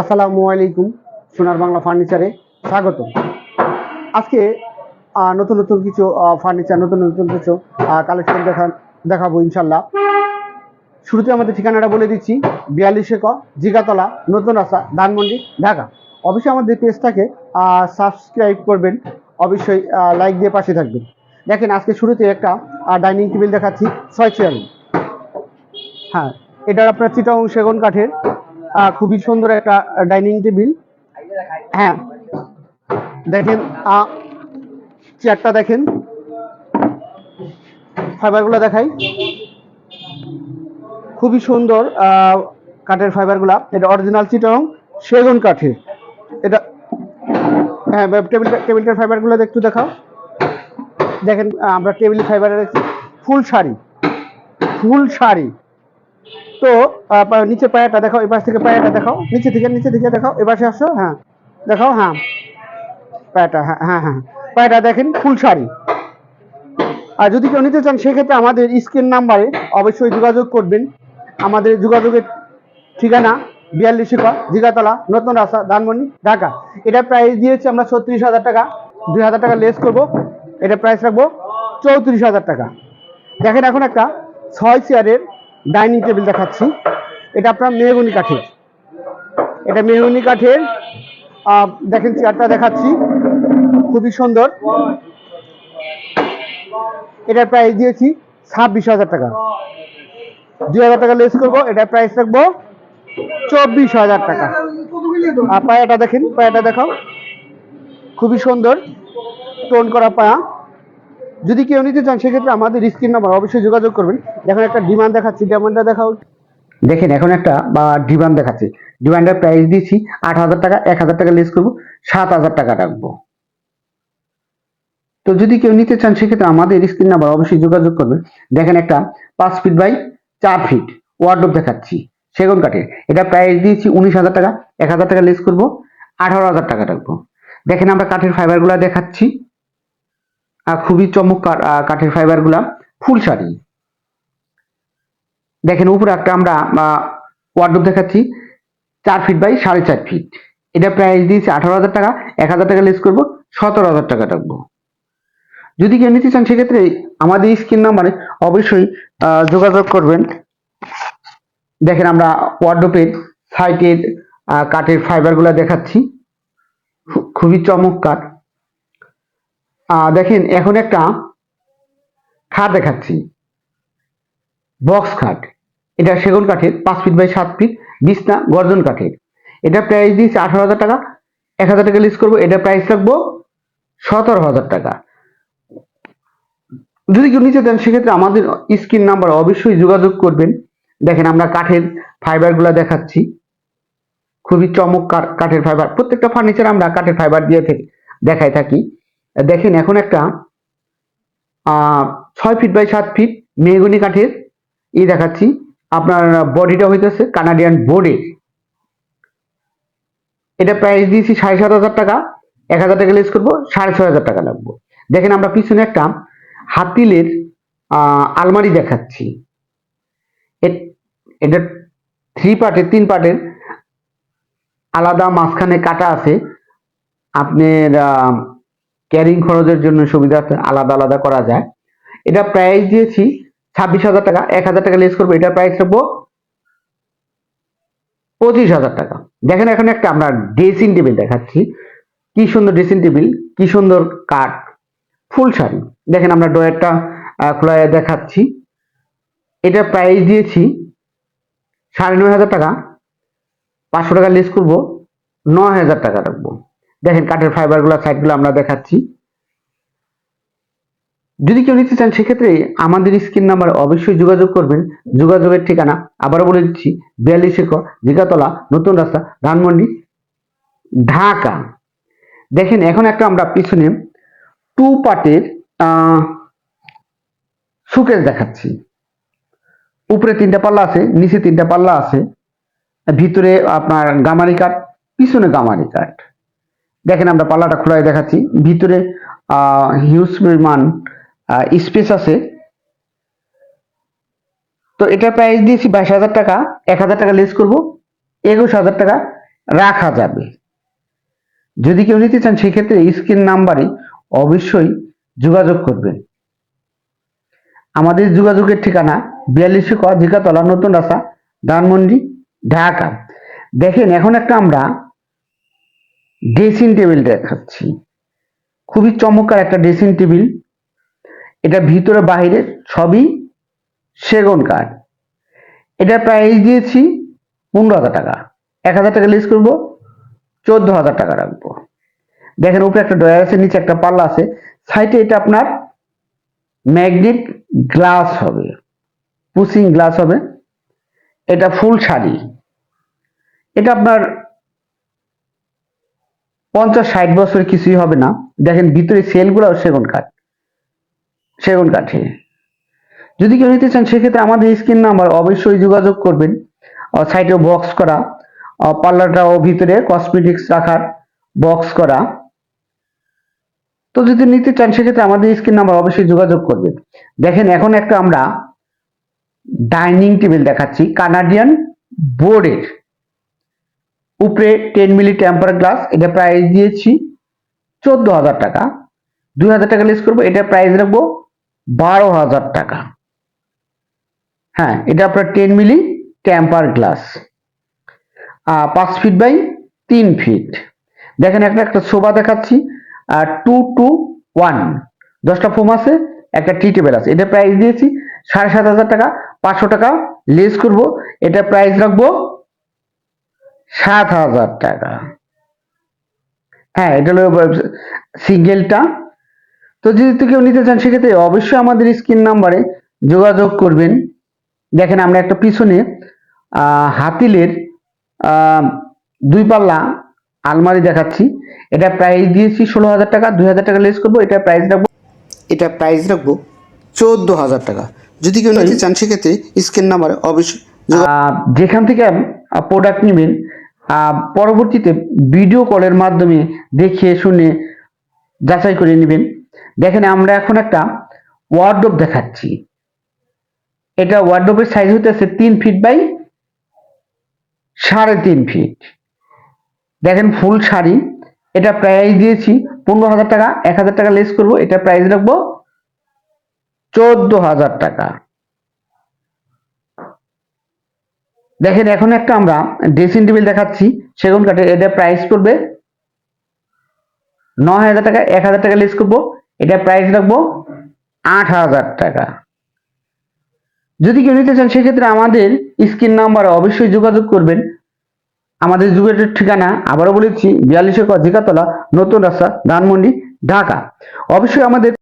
আসসালামু আলাইকুম, সোনার বাংলা ফার্নিচারে স্বাগত। আজকে নতুন নতুন কিছু ফার্নিচার, নতুন নতুন কিছু কালেকশন দেখা, দেখাবো ইনশাল্লাহ শুরুতে আমাদের ঠিকানাটা বলে দিচ্ছি বিয়াল্লিশে ক জিগাতলা, নতুন রাস্তা, ধানমন্ডি, ঢাকা। অবশ্যই আমাদের পেজটাকে সাবস্ক্রাইব করবেন, অবশ্যই লাইক দিয়ে পাশে থাকবেন। দেখেন, আজকে শুরুতে একটা ডাইনিং টেবিল দেখাচ্ছি, ছয় চেয়ার হ্যাঁ এটার আপনার চিটাং সেগুন কাঠের খুবই সুন্দর একটা ডাইনিং টেবিল। হ্যাঁ। দেখেন চেয়ারটা দেখেন। ফাইবারগুলো দেখাই। খুবই সুন্দর কাঠের ফাইবারগুলা। এটা অরিজিনাল চিটাং, সেগুন কাঠের। এটা হ্যাঁ টেবিল টেবিলটার ফাইবারগুলো একটু দেখাও। দেখেন আমরা টেবিল ফাইবারের ফুল শাড়ি। ফুল শাড়ি। তো নিচে পায়াটা দেখাও, এপাশ থেকে পায়াটা দেখাও। নিচে থেকে নিচে থেকে দেখাও, এপাশে আসো হ্যাঁ। দেখাও হ্যাঁ। পায়াটা হ্যাঁ হ্যাঁ হ্যাঁ। পায়াটা দেখেন, ফুল শাড়ি। আর যদি কেউ নিতে চান, সেক্ষেত্রে আমাদের স্ক্রিন নাম্বারে অবশ্যই যোগাযোগ করবেন। আমাদের যোগাযোগের ঠিকানা, বিয়াল্লিশ শিকা জিগাতলা নতুন রাস্তা, ধানমন্ডি, ঢাকা। এটা প্রাইস দিয়েছি আমরা ছত্রিশ হাজার টাকা। দুই হাজার টাকা লেস করব। এটা প্রাইস রাখব চৌত্রিশ হাজার টাকা। দেখেন এখন একটা ছয় চেয়ারের ডাইনিং টেবিল দেখাচ্ছি। এটা আপনার মেহগুনি কাঠের। এটা মেহগুনি কাঠের দেখেন চেয়ারটা দেখাচ্ছি। খুবই সুন্দর। এটার প্রাইস দিয়েছি ছাব্বিশ হাজার টাকা। দুই হাজার টাকা লেস করব এটার প্রাইস রাখব চব্বিশ হাজার টাকা। আর পায়াটা দেখেন, পায়াটা দেখাও। খুবই সুন্দর। টোন করা পায়া। যদি কেউ নিতে চান, সেক্ষেত্রে আমাদের স্ক্রিন নাম্বার, অবশ্যই যোগাযোগ করবেন। এখন একটা ডিমান্ড দেখাচ্ছি ডিমান্ডটা দেখাও। দেখেন, এখন একটা, বা ডিমান্ড দেখাচ্ছি। ডিমান্ডের প্রাইস দিচ্ছি, আট হাজার টাকা, এক হাজার টাকা লেস করব, সাত হাজার টাকা রাখব। তো যদি কেউ নিতে চান, সেক্ষেত্রে আমাদের স্ক্রিন নাম্বার, অবশ্যই যোগাযোগ করবেন। দেখেন, একটা পাঁচ ফিট বাই চার ফিট ওয়ার্ডরোব দেখাচ্ছি, সেগুন কাঠের। এটা প্রাইস দিয়েছি উনিশ হাজার টাকা, এক হাজার টাকা লেস করব, আঠারো হাজার টাকা রাখব। দেখেন, আমরা কাঠের ফাইবারগুলো দেখাচ্ছি। খুবই আহ, কাঠের ফাইবারগুলা ফুল শাড়ি। দেখেন উপরে একটা আমরা ওয়ার্ডরোব দেখাচ্ছি চার ফিট বাই সাড়ে চার ফিট এটা প্রাইস দিয়েছি আঠারো হাজার টাকা এক হাজার টাকা লেস করব সতেরো হাজার টাকা রাখব। যদি কেউ নিতে চান সেক্ষেত্রে আমাদের স্ক্রিন নাম্বারে অবশ্যই যোগাযোগ করবেন। দেখেন আমরা ওয়ার্ডরোপের সাইটের কাঠের ফাইবারগুলো দেখাচ্ছি। খুবই চমৎকার। দেখেন, এখন একটা খাট দেখাচ্ছি। বক্স খাট। এটা সেগুন কাঠের, পাঁচ ফিট বাই সাত ফিট, বিছনা, গর্জন কাঠের। এটা প্রাইস দিয়েছি আঠারো হাজার টাকা। এক হাজার টাকা লিস্ট করব, এটা প্রাইস রাখব সতেরো হাজার টাকা। যদি কেউ নিতে দেন সেক্ষেত্রে আমাদের স্ক্রিন নাম্বার অবশ্যই যোগাযোগ করবেন। দেখেন, আমরা কাঠের ফাইবারগুলো দেখাচ্ছি। খুবই চমৎকার কাঠের ফাইবার প্রত্যেকটা ফার্নিচার আমরা কাঠের ফাইবার দিয়ে দেখাই থাকি। দেখেন এখন একটা ছয় ফিট বাই সাত ফিট মেহগুনি কাঠের ই দেখাচ্ছি। আপনার বডিটা হইতেছে কানাডিয়ান বোর্ডের এটা প্রাইস দিয়েছি সাড়ে সাত হাজার টাকা। এক হাজার টাকা লেস করব, সাড়ে ছয় হাজার টাকা লাগবো। দেখেন আমরা পিছনে একটা হাতিলের আলমারি দেখাচ্ছি। এটা থ্রি পার্টের তিন পার্টের আলাদা মাঝখানে কাটা আছে। আপনার ক্যারিং খরচের জন্য সুবিধা আলাদা আলাদা করা যায়। এটা প্রাইস দিয়েছি ছাব্বিশ হাজার টাকা, এক হাজার টাকা লেস করব, এটা প্রাইস রাখব পঁচিশ হাজার টাকা। দেখেন এখন একটা আমরা ড্রেসিং টেবিল দেখাচ্ছি। কি সুন্দর ড্রেসিং টেবিল কি সুন্দর কাঠ ফুল শাড়ি। দেখেন আমরা ডয়ারটা খোলা দেখাচ্ছি। এটা প্রাইস দিয়েছি সাড়ে নয় হাজার টাকা, পাঁচশো টাকা লেস করব, নয় হাজার টাকা রাখব। দেখেন কাঠের ফাইবার ফাইবারগুলো সাইডগুলো আমরা দেখাচ্ছি। যদি কেউ নিতে চান, সেক্ষেত্রে আমাদের স্ক্রিন নাম্বার অবশ্যই যোগাযোগ করবেন। যোগাযোগের ঠিকানা আবারও বলে দিচ্ছি, বিয়াল্লিশ একর, জিগাতলা, নতুন রাস্তা, ধানমন্ডি, ঢাকা। দেখেন, এখন একটা আমরা পিছনে টু পার্টের সুকেস দেখাচ্ছি। উপরে তিনটা পাল্লা আছে, নিচে তিনটা পাল্লা আছে। ভিতরে আপনার গামারি কাঠ, পিছনে গামারি কাঠ। দেখেন আমরা পাল্লাটা খোলাই দেখাচ্ছি। ভিতরে হিউজ পরিমাণ স্পেস আছে। তো এটা প্রাইস দিয়েছি বাইশ হাজার টাকা, এক হাজার টাকা লেস করব, একুশ হাজার টাকা রাখা যাবে। যদি কেউ নিতে চান, সেক্ষেত্রে স্ক্রিন নাম্বারে অবশ্যই যোগাযোগ করবেন। আমাদের যোগাযোগের ঠিকানা বিয়াল্লিশে ক নতুন রাস্তা, ধানমন্ডি, ঢাকা। দেখেন, এখন একটা আমরা ড্রেসিং টেবিল দেখাচ্ছি। খুবই চমৎকার একটা ড্রেসিং টেবিল। এটা ভিতরে বাইরে সবই সেগুন কাঠ। এটা প্রাইস দিয়েছি পনেরো হাজার টাকা। এক হাজার টাকা লিস্ট করব, চোদ্দ হাজার টাকা রাখব। দেখেন উপরে একটা ডয়ার আছে, নিচে একটা পাল্লা আছে। সাইডে এটা আপনার ম্যাগনেট গ্লাস হবে পুসিং গ্লাস হবে। এটা ফুল শাড়ি। এটা আপনার পঞ্চাশ, ষাট বছর কিছুই হবে না। দেখেন, ভিতরে সেলগুলো সেগুন কাঠ। সেগুন কাঠে। যদি কেউ নিতে চান, সেক্ষেত্রে আমাদের স্ক্রিন নাম্বার অবশ্যই যোগাযোগ করবেন। সাইডে বক্স করা। পার্লারটাও ভিতরে কসমেটিক্স রাখার বক্স করা। তো যদি নিতে চান, সেক্ষেত্রে আমাদের স্ক্রিন নাম্বার অবশ্যই যোগাযোগ করবেন। দেখেন, এখন একটা আমরা ডাইনিং টেবিল দেখাচ্ছি। কানাডিয়ান বোর্ডের। উপরে টেন মিলি টেম্পার গ্লাস এটা প্রাইস দিয়েছি চোদ্দ হাজার টাকা। দুই হাজার টাকা লিস্ট করব, এটা প্রাইস রাখব বারো হাজার টাকা। হ্যাঁ এটা আপনার টেন মিলি টেম্পার গ্লাস পাঁচ ফিট বাই তিন ফিট দেখেন, একটা একটা সোফা দেখাচ্ছি। আর টু টু ওয়ান দশটা ফোম আছে, একটা টি টেবিল আছে। এটা প্রাইস দিয়েছি সাড়ে সাত হাজার টাকা। পাঁচশো টাকা লেস করব। এটা প্রাইস রাখব সাত হাজার টাকা। হ্যাঁ এটা হলো সিঙ্গেলটা তো যদি কেউ নিতে চান সেক্ষেত্রে অবশ্যই আমাদের স্ক্রিন নাম্বারে যোগাযোগ করবেন। দেখেন আমরা একটা পিছনে হাতিলের দুই পাল্লা আলমারি দেখাচ্ছি। এটা প্রাইস দিয়েছি ষোলো হাজার টাকা দুই হাজার টাকা লেস করব এটা প্রাইস রাখব। এটা প্রাইস রাখব চোদ্দ হাজার টাকা। যদি কেউ নিতে চান সেক্ষেত্রে স্ক্রিন নাম্বারে অবশ্যই যেখান থেকে প্রোডাক্ট নেবেন পরবর্তীতে ভিডিও কলের মাধ্যমে দেখে শুনে যাচাই করে নেবেন। দেখেন, আমরা এখন একটা ওয়ার্ডরোব দেখাচ্ছি। এটা ওয়ার্ডরোবের সাইজ হতেছে তিন ফিট বাই সাড়ে তিন ফিট দেখেন ফুল শাড়ি। এটা প্রাইস দিয়েছি পনেরো হাজার টাকা, এক হাজার টাকা লেস করব। এটা প্রাইস রাখব চোদ্দ হাজার টাকা। দেখেন এখন একটা আমরা ড্রেসিং টেবিল দেখাচ্ছি সেগুন কাঠের এটা প্রাইস করবে ন হাজার টাকা, এক হাজার টাকা লেস করব, এটা প্রাইস রাখব আট হাজার টাকা। যদি কেউ নিতে চান, সেক্ষেত্রে আমাদের স্ক্রিন নাম্বারে অবশ্যই যোগাযোগ করবেন। আমাদের যুগের ঠিকানা, আবারও বলেছি, বিয়াল্লিশে জিকাতলা নতুন রাস্তা, ধানমন্ডি, ঢাকা। অবশ্যই আমাদের